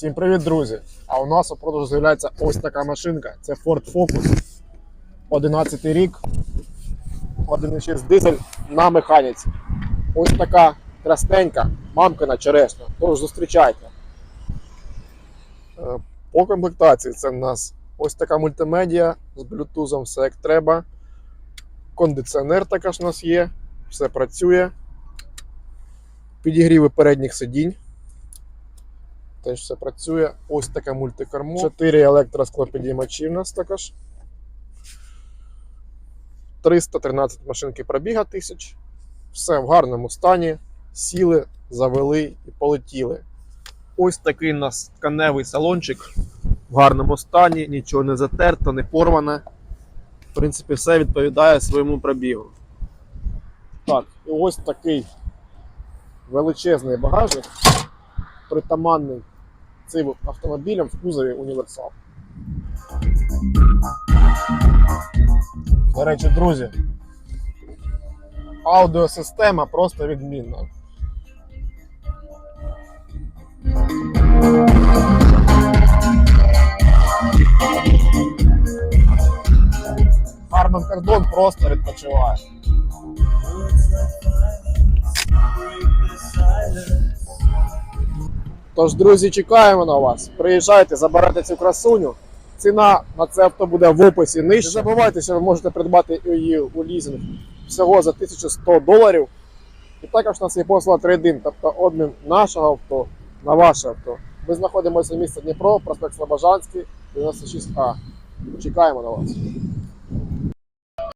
Всім привіт, друзі! А у нас у продажу з'являється ось така машинка. Це Ford Focus. 11 рік. 1.6 дизель на механіці. Ось така красненька, мамкина черешня. Тож зустрічайте. Е, По комплектації це в нас ось така мультимедіа з блютузом, все як треба. Кондиціонер також у нас є, все працює. Підігріви передніх сидінь. Теж все працює. Ось таке мультикермо. 4 електросклопідіймачі в нас також. 313 машинки пробіга тисяч. Все в гарному стані. Сіли, завели і полетіли. Ось такий у нас тканевий салончик в гарному стані, нічого не затерто, не порване. В принципі, все відповідає своєму пробігу. Так, і ось такий величезний багажник, притаманний цим автомобілем в кузові універсал. До речі, друзі, аудіосистема просто відмінна. Harman Kardon просто відпочиває. Тож, друзі, чекаємо на вас. Приїжджайте, забирайте цю красуню. Ціна на це авто буде в описі нижче. Не забувайте, що ви можете придбати її у лізинг всього за 1100 доларів. І також у нас є послуга трейдин, тобто обмін нашого авто на ваше авто. Ми знаходимося в місті Дніпро, проспект Слобожанський, 96А. Чекаємо на вас.